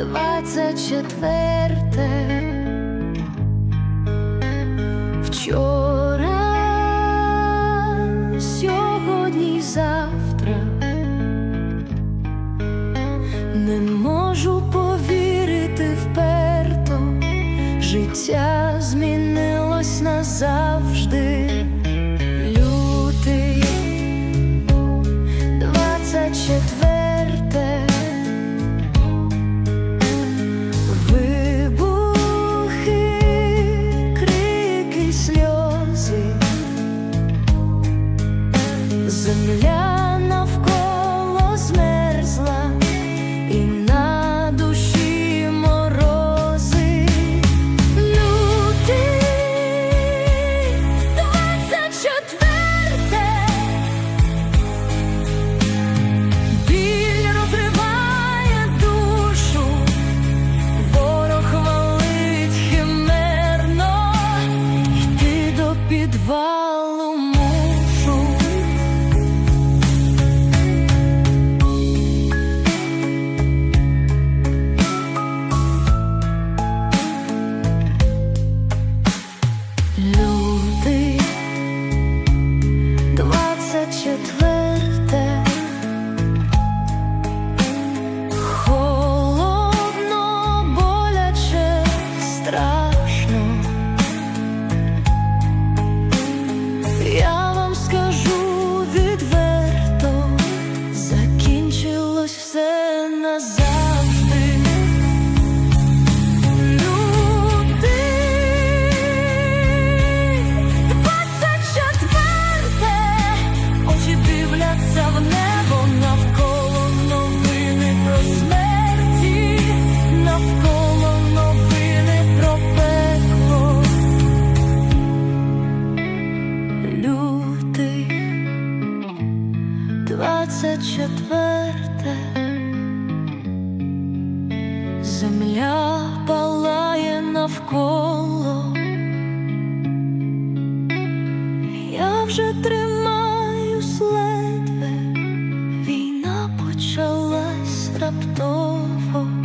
двадцять четверте. Вчора, сьогодні завтра. Не можу повірити вперто, життя змінилось назавжди. Йти закінчилось все назавжди. Двадцять четверте, святе, земля палає навколо, я вже тримаюсь ледве, війна почалась раптово.